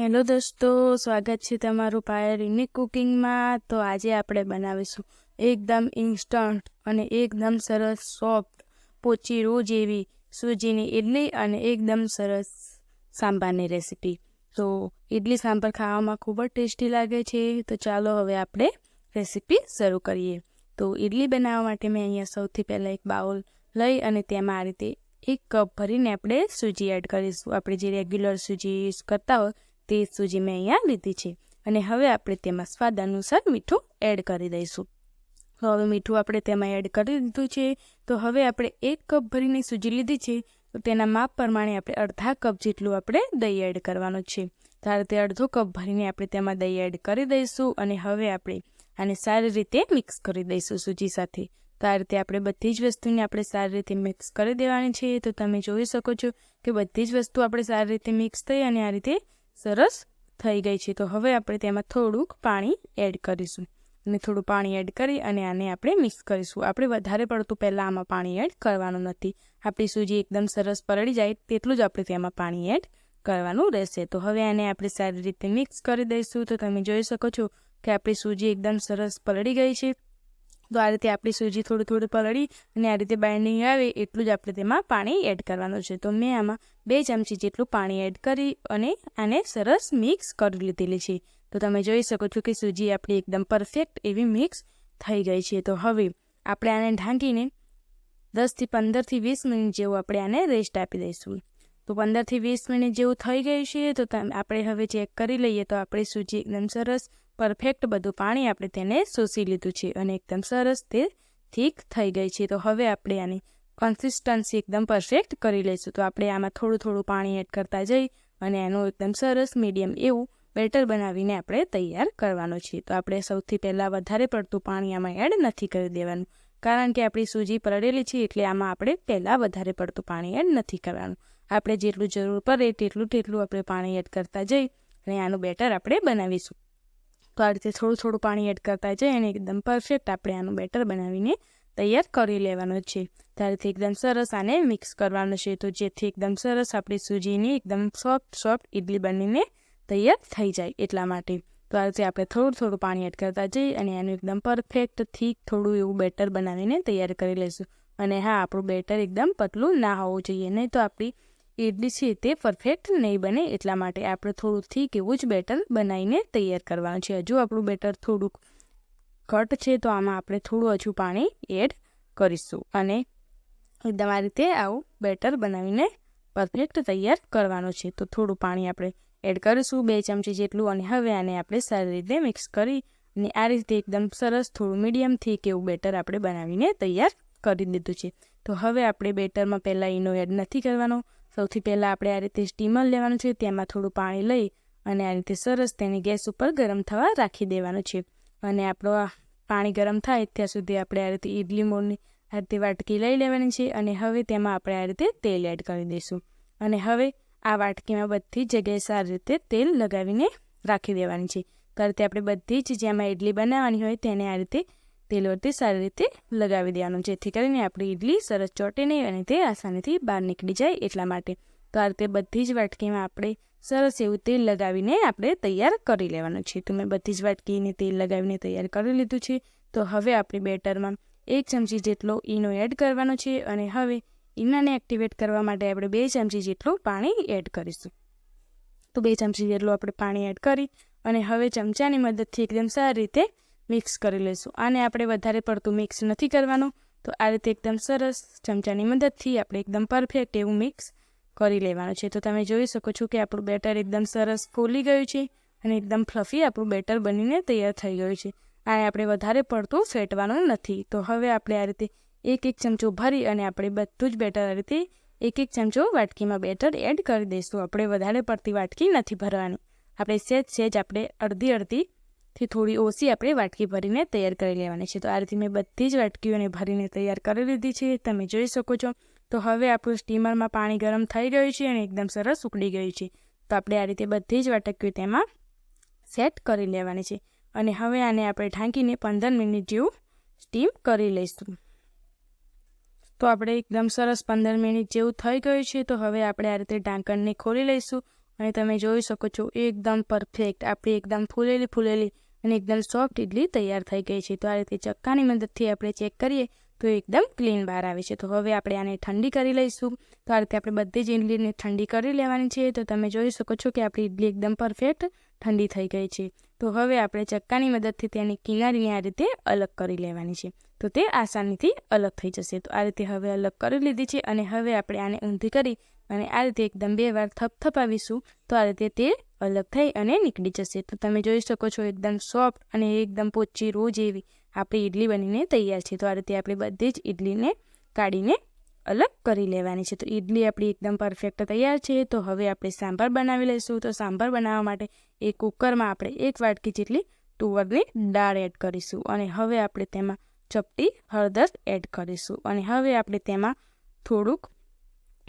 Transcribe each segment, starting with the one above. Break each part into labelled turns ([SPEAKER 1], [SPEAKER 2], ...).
[SPEAKER 1] Hello દોસ્તો, સ્વાગત છે તમારું પાયર યુનિક કુકિંગમાં. તો આજે આપણે બનાવીશું એકદમ ઇન્સ્ટન્ટ અને એકદમ સરસ સોફ્ટ પોચી રોજ એવી સૂજીની ઇડલી અને એકદમ સરસ સાંભારની રેસીપી. તો ઇડલી સાંભાર ખાવામાં ખૂબ જ ટેસ્ટી લાગે છે. તો ચાલો હવે આપણે રેસીપી શરૂ કરીએ. તો ઇડલી બનાવવા માટે મેં અહીંયા સૌથી પહેલાં એક બાઉલ લઈ અને તેમાં આ રીતે એક કપ ભરીને આપણે સૂજી એડ કરીશું. આપણે જે રેગ્યુલર સૂજી યુઝ કરતા હોય તે સૂજી મેં અહીંયા લીધી છે. અને હવે આપણે તેમાં સ્વાદ અનુસાર મીઠું એડ કરી દઈશું. તો હવે મીઠું આપણે તેમાં એડ કરી દીધું છે. તો હવે આપણે એક કપ ભરીને સૂજી લીધી છે. તો તેના માપ પ્રમાણે આપણે અડધા કપ જેટલું આપણે દહીં એડ કરવાનું છે. તો રીતે અડધો કપ ભરીને આપણે તેમાં દહીં એડ કરી દઈશું અને હવે આપણે આને સારી રીતે મિક્સ કરી દઈશું સૂજી સાથે. તો રીતે આપણે બધી જ વસ્તુને આપણે સારી રીતે મિક્સ કરી દેવાની છે. તો તમે જોઈ શકો છો કે બધી જ વસ્તુ આપણે સારી રીતે મિક્સ થઈ અને આ રીતે સરસ થઈ ગઈ છે. તો હવે આપણે તેમાં થોડુંક પાણી એડ કરીશું. અને થોડું પાણી એડ કરી અને આને આપણે મિક્સ કરીશું. આપણે વધારે પડતું પહેલાં આમાં પાણી એડ કરવાનું નથી. આપણી સૂજી એકદમ સરસ પલળી જાય તેટલું જ આપણે તેમાં પાણી એડ કરવાનું રહેશે. તો હવે આને આપણે સારી રીતે મિક્સ કરી દઈશું. તો તમે જોઈ શકો છો કે આપણી સૂજી એકદમ સરસ પલળી ગઈ છે. તો આ રીતે આપણી સૂજી થોડી થોડી પલળી અને આ રીતે બાઇન્ડિંગ આવે એટલું જ આપણે તેમાં પાણી એડ કરવાનું છે. તો મેં આમાં બે ચમચી જેટલું પાણી એડ કરી અને આને સરસ મિક્સ કરી લીધેલી છે. તો તમે જોઈ શકો છો કે સૂજી આપણી એકદમ પરફેક્ટ એવી મિક્સ થઈ ગઈ છે. તો હવે આપણે આને ઢાંકીને દસથી પંદરથી વીસ મિનિટ જેવું આપણે આને રેસ્ટ આપી દઈશું. તો પંદરથી વીસ મિનિટ જેવું થઈ ગયું છે. તો આપણે હવે ચેક કરી લઈએ તો આપણી સૂજી એકદમ સરસ પરફેક્ટ બધું પાણી આપણે તેને શોષી લીધું છે અને એકદમ સરસ તે થીક થઈ ગઈ છે. તો હવે આપણે આની કન્સિસ્ટન્સી એકદમ પરફેક્ટ કરી લઈશું. તો આપણે આમાં થોડું થોડું પાણી એડ કરતા જઈ અને એનું એકદમ સરસ મીડિયમ એવું બેટર બનાવીને આપણે તૈયાર કરવાનો છે. તો આપણે સૌથી પહેલાં વધારે પડતું પાણી આમાં એડ નથી કરી દેવાનું. કારણ કે આપણી સૂજી પલળેલી છે એટલે આમાં આપણે પહેલાં વધારે પડતું પાણી એડ નથી કરવાનું. આપણે જેટલું જરૂર પડે તેટલું તેટલું આપણે પાણી એડ કરતા જઈ અને આનું બેટર આપણે બનાવીશું. તો થોડું થોડું પાણી એડ કરતા જઈએ અને એકદમ પરફેક્ટ આપણે આનું બેટર બનાવીને તૈયાર કરી લેવાનું છે. ત્યારેથી એકદમ સરસ આને મિક્સ કરવાનું છે. તો જેથી એકદમ સરસ આપણી સૂજીની એકદમ સોફ્ટ સોફ્ટ ઇડલી બનીને તૈયાર થઈ જાય એટલા માટે. તો આ આપણે થોડું થોડું પાણી એડ કરતા જઈએ અને એનું એકદમ પરફેક્ટ થીક થોડું એવું બેટર બનાવીને તૈયાર કરી લઈશું. અને હા, આપણું બેટર એકદમ પતલું ના હોવું જોઈએ. નહીં તો આપણી ઇડલી છે તે પરફેક્ટ નહીં બને એટલા માટે આપણે થોડું થીક એવું જ બેટર બનાવીને તૈયાર કરવાનું છે. હજુ આપણું બેટર થોડુંક ઘટ છે તો આમાં આપણે થોડું હજુ પાણી એડ કરીશું અને એકદમ આ રીતે આવું બેટર બનાવીને પરફેક્ટ તૈયાર કરવાનું છે. તો થોડું પાણી આપણે એડ કરીશું બે ચમચી જેટલું અને હવે આને આપણે સારી રીતે મિક્સ કરી અને આ રીતે એકદમ સરસ થોડું મીડિયમ થીક એવું બેટર આપણે બનાવીને તૈયાર કરી દીધું છે. તો હવે આપણે બેટરમાં પહેલાં ઈનો એડ નથી કરવાનો. સૌથી પહેલાં આપણે આ રીતે સ્ટીમર લેવાનું છે, તેમાં થોડું પાણી લઈ અને આ રીતે સરસ તેને ગેસ ઉપર ગરમ થવા રાખી દેવાનું છે. અને આપણો પાણી ગરમ થાય ત્યાં સુધી આપણે આ રીતે ઇડલી મોળની આ રીતે વાટકી લઈ લેવાની છે અને હવે તેમાં આપણે આ રીતે તેલ એડ કરી દઈશું. અને હવે આ વાટકીમાં બધી જગ્યાએ સારી રીતે તેલ લગાવીને રાખી દેવાની છે. કરતે આપણે બધી જ જેમાં ઇડલી બનાવવાની હોય તેને આ રીતે તેલ વરથી સારી રીતે લગાવી દેવાનું, જેથી કરીને આપણી ઇડલી સરસ ચોટે નહીં અને તે આસાનીથી બહાર નીકળી જાય એટલા માટે. તો આ રીતે બધી જ વાટકીમાં આપણે સરસ એવું તેલ લગાવીને આપણે તૈયાર કરી લેવાનું છે. તો મેં બધી જ વાટકીને તેલ લગાવીને તૈયાર કરી લીધું છે. તો હવે આપણે બેટરમાં એક ચમચી જેટલો ઈનો એડ કરવાનો છે અને હવે ઈનાને એક્ટિવેટ કરવા માટે આપણે બે ચમચી જેટલું પાણી એડ કરીશું. તો બે ચમચી જેટલું આપણે પાણી એડ કરી અને હવે ચમચાની મદદથી એકદમ સારી રીતે મિક્સ કરી લઈશું આને આપણે વધારે પડતું મિક્સ નથી કરવાનું. તો આ રીતે એકદમ સરસ ચમચાની મદદથી આપણે એકદમ પરફેક્ટ એવું મિક્સ કરી લેવાનું છે. તો તમે જોઈ શકો છો કે આપણું બેટર એકદમ સરસ ફૂલી ગયું છે અને એકદમ ફ્લફી આપણું બેટર બનીને તૈયાર થઈ ગયું છે. આને આપણે વધારે પડતું ફેટવાનું નથી. તો હવે આપણે આ રીતે એક એક ચમચો ભરી અને આપણે બધું જ બેટર આ રીતે એક એક ચમચો વાટકીમાં બેટર એડ કરી દઈશું. આપણે વધારે પડતી વાટકી નથી ભરવાની. આપણે સહેજ સહેજ આપણે અડધી અડધીથી થોડી ઓછી આપણે વાટકી ભરીને તૈયાર કરી લેવાની છે. તો આ રીતે મેં બધી જ વાટકીઓને ભરીને તૈયાર કરી લીધી છે. તમે જોઈ શકો છો. તો હવે આપણું સ્ટીમરમાં પાણી ગરમ થઈ ગયું છે અને એકદમ સરસ ઉકળી ગયું છે. તો આપણે આ રીતે બધી જ વાટકીઓ તેમાં સેટ કરી લેવાની છે. અને હવે આને આપણે ઢાંકીને પંદર મિનિટ જેવું સ્ટીમ કરી લઈશું. તો આપણે એકદમ સરસ પંદર મિનિટ જેવું થઈ ગયું છે. તો હવે આપણે આ રીતે ઢાંકણને ખોલી લઈશું. અને તમે જોઈ શકો છો, એકદમ પરફેક્ટ આપણી એકદમ ફૂલેલી ફૂલેલી અને એકદમ સોફ્ટ ઇડલી તૈયાર થઈ ગઈ છે. તો આ રીતે ચક્કાની મદદથી આપણે ચેક કરીએ તો એકદમ ક્લીન બહાર આવે છે. તો હવે આપણે આને ઠંડી કરી લઈશું. તો આ રીતે આપણે બધી જ ઇડલીને ઠંડી કરી લેવાની છે. તો તમે જોઈ શકો છો કે આપણી ઇડલી એકદમ પરફેક્ટ ઠંડી થઈ ગઈ છે. તો હવે આપણે ચક્કાની મદદથી તેની કિનારીને આ રીતે અલગ કરી લેવાની છે. તો તે આસાનીથી અલગ થઈ જશે. તો આ રીતે હવે અલગ કરી લીધી છે અને હવે આપણે આને ઊંધી કરી અને આ રીતે એકદમ બે વાર થપથપાવીશું તો આ રીતે તે અલગ થઈ અને નીકળી જશે. તો તમે જોઈ શકો છો એકદમ સોફ્ટ અને એકદમ પોચી રોજ એવી આપણી ઇડલી બનીને તૈયાર છે. તો આ રીતે આપણે બધી જ ઇડલીને કાઢીને અલગ કરી લેવાની છે. તો ઇડલી આપણી એકદમ પરફેક્ટ તૈયાર છે. તો હવે આપણે સાંભાર બનાવી લઈશું. તો સાંભાર બનાવવા માટે એક કુકરમાં આપણે એક વાટકી જેટલી તુવરની દાળ એડ કરીશું. અને હવે આપણે તેમાં ચપટી હળદર એડ કરીશું. અને હવે આપણે તેમાં થોડુંક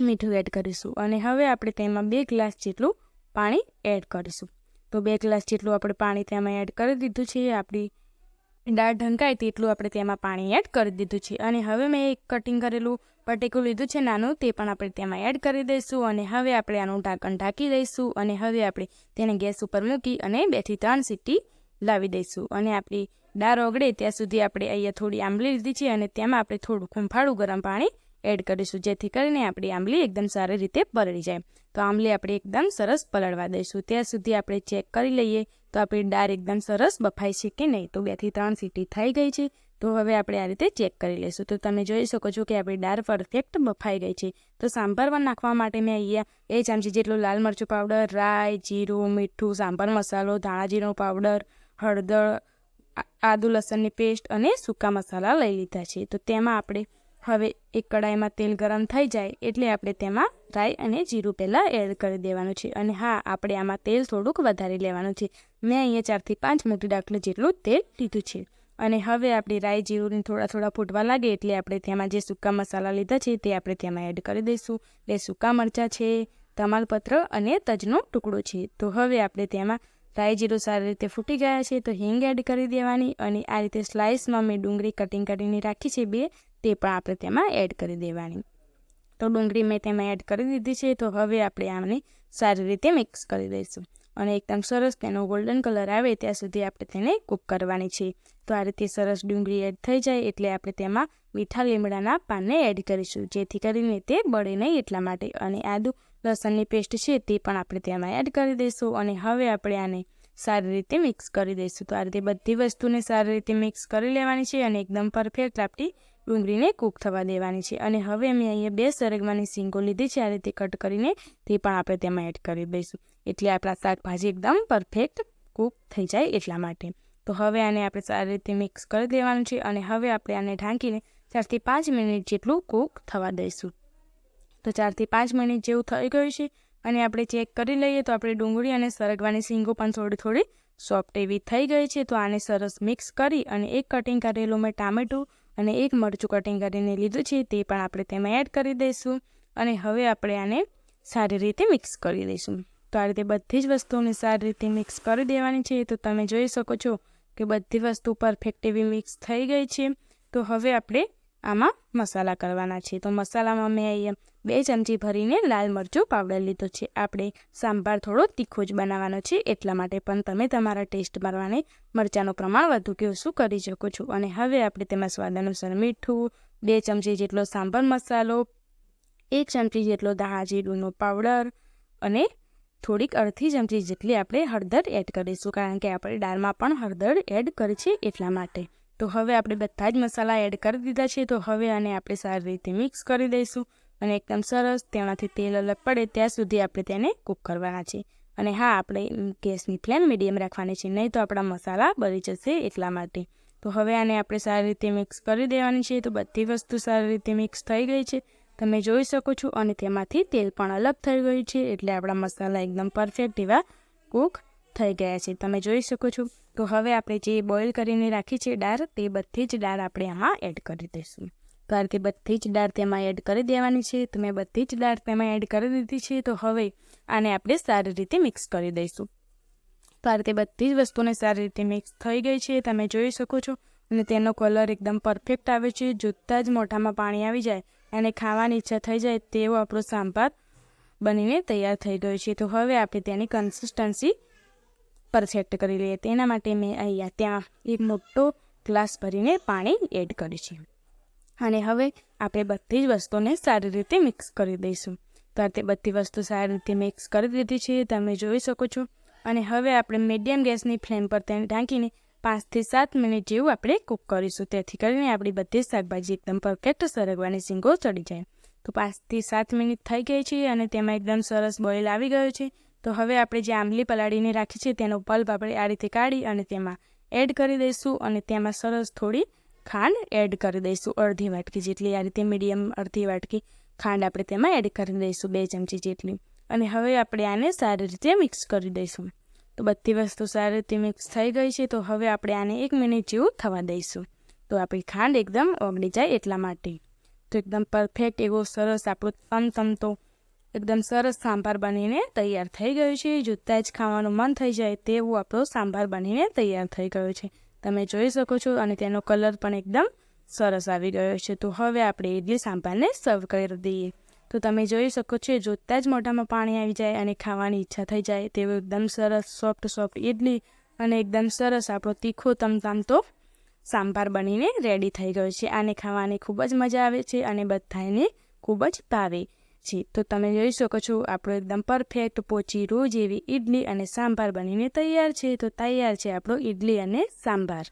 [SPEAKER 1] મીઠું એડ કરીશું. અને હવે આપણે તેમાં બે ગ્લાસ જેટલું પાણી એડ કરીશું. તો બે ગ્લાસ જેટલું આપણે પાણી તેમાં એડ કરી દીધું છે. આપણી દાળ ઢંકાય તેટલું આપણે તેમાં પાણી એડ કરી દીધું છે. અને હવે મેં એક કટિંગ કરેલું પટેકું લીધું છે નાનું, તે પણ આપણે તેમાં એડ કરી દઈશું. અને હવે આપણે આનું ઢાંકણ ઢાંકી દઈશું. અને હવે આપણે તેને ગેસ ઉપર મૂકી અને બેથી ત્રણ સીટી લાવી દઈશું. અને આપણી દાળ ઓગળે ત્યાં સુધી આપણે અહીંયા થોડી આંબલી લીધી છે અને તેમાં આપણે થોડું ખંફાળું ગરમ પાણી એડ કરીશું, જેથી કરીને આપણી આંબલી એકદમ સારી રીતે પલળી જાય. તો આંબલી આપણે એકદમ સરસ પલળવા દઈશું. ત્યાં સુધી આપણે ચેક કરી લઈએ તો આપણી દાળ એકદમ સરસ બફાઈ છે કે નહીં. તો બેથી ત્રણ સીટી થઈ ગઈ છે. તો હવે આપણે આ રીતે ચેક કરી લઈશું. તો તમે જોઈ શકો છો કે આપણી દાળ પરફેક્ટ બફાઈ ગઈ છે. તો સાંભારમાં નાખવા માટે મેં અહીંયા એ ચમચી જેટલું લાલ મરચું પાવડર રાઈ, જીરું, મીઠું, સાંભાર મસાલો, ધાણા પાવડર હળદર આદુ, લસણની પેસ્ટ અને સૂકા મસાલા લઈ લીધા છે. તો તેમાં આપણે હવે એક કડાઈમાં તેલ ગરમ થઈ જાય એટલે આપણે તેમાં રાઈ અને જીરું પહેલાં એડ કરી દેવાનું છે. અને હા, આપણે આમાં તેલ થોડુંક વધારી લેવાનું છે. મેં અહીંયા ચારથી પાંચ મોટી ડાકલી જેટલું તેલ લીધું છે. અને હવે આપણે રાઈ, જીરુંને થોડા થોડા ફૂટવા લાગે એટલે આપણે તેમાં જે સૂકા મસાલા લીધા છે તે આપણે તેમાં એડ કરી દઈશું. બે સૂકા મરચાં છે, તમાલપત્ર અને તજનો ટુકડો છે. તો હવે આપણે તેમાં રાઈ જીરું સારી રીતે ફૂટી ગયા છે, તો હિંગ એડ કરી દેવાની અને આ રીતે સ્લાઇસમાં મેં ડુંગળી કટિંગ કરીને રાખી છે બે, તે પણ આપણે તેમાં એડ કરી દેવાની. તો ડુંગળી મેં તેમાં એડ કરી દીધી છે, તો હવે આપણે આને સારી રીતે મિક્સ કરી દઈશું. અને એકદમ સરસ તેનો ગોલ્ડન કલર આવે ત્યાં સુધી આપણે તેને કૂક કરવાની છે. તો આ રીતે સરસ ડુંગળી એડ થઈ જાય એટલે આપણે તેમાં મીઠા લીમડાના પાનને એડ કરીશું, જેથી કરીને તે બળે નહીં એટલા માટે. અને આદુ લસણની પેસ્ટ છે તે પણ આપણે તેમાં એડ કરી દઈશું અને હવે આપણે આને સારી રીતે મિક્સ કરી દઈશું. તો આ રીતે બધી વસ્તુને સારી રીતે મિક્સ કરી લેવાની છે અને એકદમ પરફેક્ટ આપણી ડુંગળીને કૂક થવા દેવાની છે. અને હવે અમે અહીંયા બે સરગવાની સીંગો લીધી છે, આ રીતે કટ કરીને તે પણ આપણે તેમાં એડ કરી દઈશું. એટલે આપણા શાકભાજી એકદમ પરફેક્ટ કૂક થઈ જાય એટલા માટે. તો હવે આને આપણે સારી રીતે મિક્સ કરી દેવાનું છે અને હવે આપણે આને ઢાંકીને ચારથી પાંચ મિનિટ જેટલું કૂક થવા દઈશું. તો ચારથી પાંચ મિનિટ જેવું થઈ ગયું છે. અને આપણે ચેક કરી લઈએ તો આપણે ડુંગળી અને સરગવાની સીંગો પણ થોડી થોડી સોફ્ટ એવી થઈ ગઈ છે. તો આને સરસ મિક્સ કરી અને એક કટિંગ કરેલું મેં ટામેટું અને એક મરચું કટિંગ કરીને લીધું છે. તે પણ આપણે તેમાં એડ કરી દઈશું. અને હવે આપણે આને સારી રીતે મિક્સ કરી દઈશું. તો આ રીતે બધી જ વસ્તુઓને સારી રીતે મિક્સ કરી દેવાની છે. તો તમે જોઈ શકો છો કે બધી વસ્તુ પરફેક્ટ એવી મિક્સ થઈ ગઈ છે. તો હવે આપણે આમાં મસાલા કરવાના છે. તો મસાલામાં મેં અહીંયા બે ચમચી ભરીને લાલ મરચું પાવડર લીધો છે. આપણે સાંભાર થોડો તીખો જ બનાવવાનો છે, એટલા માટે પણ તમે તમારા ટેસ્ટ મારવાને મરચાંનું પ્રમાણ વધુ કે ઓછું કરી શકો છો. અને હવે આપણે તેમાં સ્વાદ અનુસાર મીઠું, બે ચમચી જેટલો સાંભાર મસાલો, એક ચમચી જેટલો દાણા જીરુંનો પાવડર અને થોડીક અડધી ચમચી જેટલી આપણે હળદર એડ કરીશું, કારણ કે આપણે દાળમાં પણ હળદર એડ કરી છે એટલા માટે. તો હવે આપણે બધા જ મસાલા એડ કરી દીધા છે, તો હવે આને આપણે સારી રીતે મિક્સ કરી દઈશું. અને એકદમ સરસ તેનાથી તેલ અલગ પડે ત્યાં સુધી આપણે તેને કૂક કરવાના છે અને હા, આપણે ગેસની ફ્લેમ મીડિયમ રાખવાની છે, નહીં તો આપણા મસાલા બળી જશે એટલા માટે. તો હવે આને આપણે સારી રીતે મિક્સ કરી દેવાની છે, તો બધી વસ્તુ સારી રીતે મિક્સ થઈ ગઈ છે. તમે જોઈ શકો છો, અને તેમાંથી તેલ પણ અલગ થઈ ગયું છે, એટલે આપણા મસાલા એકદમ પરફેક્ટ એવા કૂક થઈ ગયા છે. તમે જોઈ શકો છો. તો હવે આપણે જે બોઇલ કરીને રાખી છે દાળ તે બધી જ દાળ આપણે આમાં એડ કરી દઈશું. તો આ રીતે બધી જ દાળ તેમાં એડ કરી દેવાની છે. તો મેં બધી જ દાળ તેમાં એડ કરી દીધી છે. તો હવે આને આપણે સારી રીતે મિક્સ કરી દઈશું. તો બધી જ વસ્તુને સારી રીતે મિક્સ થઈ ગઈ છે. તમે જોઈ શકો છો. અને તેનો કલર એકદમ પરફેક્ટ આવે છે. જોતાં જ મોઢામાં પાણી આવી જાય અને ખાવાની ઈચ્છા થઈ જાય તેવો આપણો સાંભાર બનીને તૈયાર થઈ ગયો છે. તો હવે આપણે તેની કન્સિસ્ટન્સી પરફેક્ટ કરી લઈએ. તેના માટે મેં અહીંયા ત્યાં એક મોટો ગ્લાસ ભરીને પાણી એડ કર્યું છે. અને હવે આપણે બધી જ વસ્તુને સારી રીતે મિક્સ કરી દઈશું. તો આ તે બધી વસ્તુ સારી રીતે મિક્સ કરી દીધી છે, તમે જોઈ શકો છો. અને હવે આપણે મીડિયમ ગેસની ફ્લેમ પર તેને ઢાંકીને પાંચથી સાત મિનિટ જેવું આપણે કૂક કરીશું. તેથી કરીને આપણી બધી શાકભાજી એકદમ પરફેક્ટ સરગવાની સિંગો ચડી જાય. તો પાંચથી સાત મિનિટ થઈ ગઈ છે અને તેમાં એકદમ સરસ બોઇલ આવી ગયો છે. તો હવે આપણે જે આંબલી પલાળીને રાખી છે, તેનો પલ્પ આપણે આ રીતે કાઢી અને તેમાં એડ કરી દઈશું અને તેમાં સરસ થોડી ખાંડ એડ કરી દઈશું અડધી વાટકી જેટલી, આ રીતે મીડિયમ અડધી વાટકી ખાંડ આપણે તેમાં એડ કરી દઈશું બે ચમચી જેટલી. અને હવે આપણે આને સારી રીતે મિક્સ કરી દઈશું. તો બધી વસ્તુ સારી રીતે મિક્સ થઈ ગઈ છે, તો હવે આપણે આને એક મિનિટ જેવું થવા દઈશું. તો આપણી ખાંડ એકદમ ઓગળી જાય એટલા માટે. તો એકદમ પરફેક્ટ, એવો સરસ આપણો તમતમતો એકદમ સરસ સાંભાર બનીને તૈયાર થઈ ગયું છે. જોતાં જ ખાવાનું મન થઈ જાય તેવું આપણો સાંભાર બનીને તૈયાર થઈ ગયો છે. તમે જોઈ શકો છો અને તેનો કલર પણ એકદમ સરસ આવી ગયો છે. તો હવે આપણે ઇડલી સાંભારને સર્વ કરી દઈએ. તો તમે જોઈ શકો છો જોતાં જ મોઢામાં પાણી આવી જાય અને ખાવાની ઈચ્છા થઈ જાય તેવું એકદમ સરસ સોફ્ટ સોફ્ટ ઇડલી અને એકદમ સરસ આપણો તીખો તમતામતો સાંભાર બનીને રેડી થઈ ગયો છે. આને ખાવાની ખૂબ જ મજા આવે છે અને બધાને ખૂબ જ ભાવે. છે તો તમે જોઈ શકો છો, આપણો એકદમ પરફેક્ટ પોચી રોજ એવી ઇડલી અને સાંભાર બનીને તૈયાર છે, તો તૈયાર છે આપણો ઇડલી અને સાંભાર.